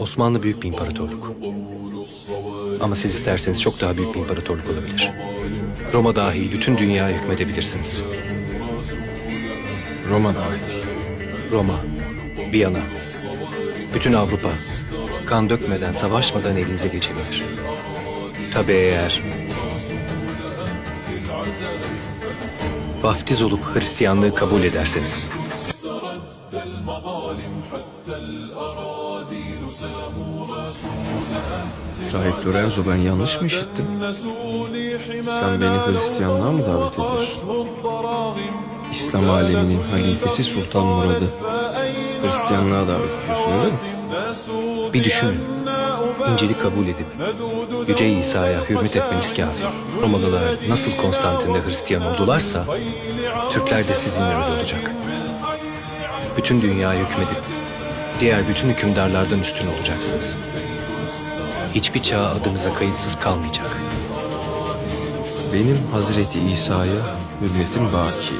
Osmanlı büyük bir imparatorluk. Ama siz isterseniz çok daha büyük bir imparatorluk olabilir. Roma dahil bütün dünyaya hükmedebilirsiniz. Roma dahil. Roma, Viyana, bütün Avrupa kan dökmeden, savaşmadan elinize geçebilir. Tabii eğer vaftiz olup Hristiyanlığı kabul ederseniz. Rahip Lorenzo ben yanlış mı işittim? Sen beni Hristiyanlığa mı davet ediyorsun? İslam aleminin halifesi Sultan Murad'ı Hristiyanlığa davet ediyorsun öyle mi? Bir düşünün. İncil'i kabul edip Yüce İsa'ya hürmet etmeniz kafi. Romalılar nasıl Konstantin'de Hristiyan oldularsa Türkler de sizinle öyle olacak. Bütün dünyaya hükmedip diğer bütün hükümdarlardan üstün olacaksınız. Hiçbir çağ adınıza kayıtsız kalmayacak. Benim Hazreti İsa'ya hürmetim baki.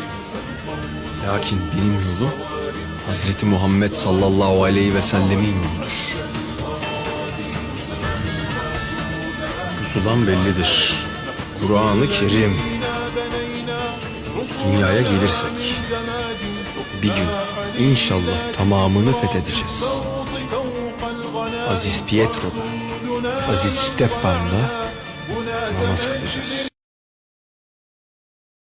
Lakin benim yolum Hazreti Muhammed sallallahu aleyhi ve sellemin yoludur. Pusulan bellidir. Kur'an-ı Kerim. Dünyaya gelirsek bir gün inşallah tamamını fethedeceğiz. Aziz Pietro'da, Aziz Stefan'da namaz kılacağız.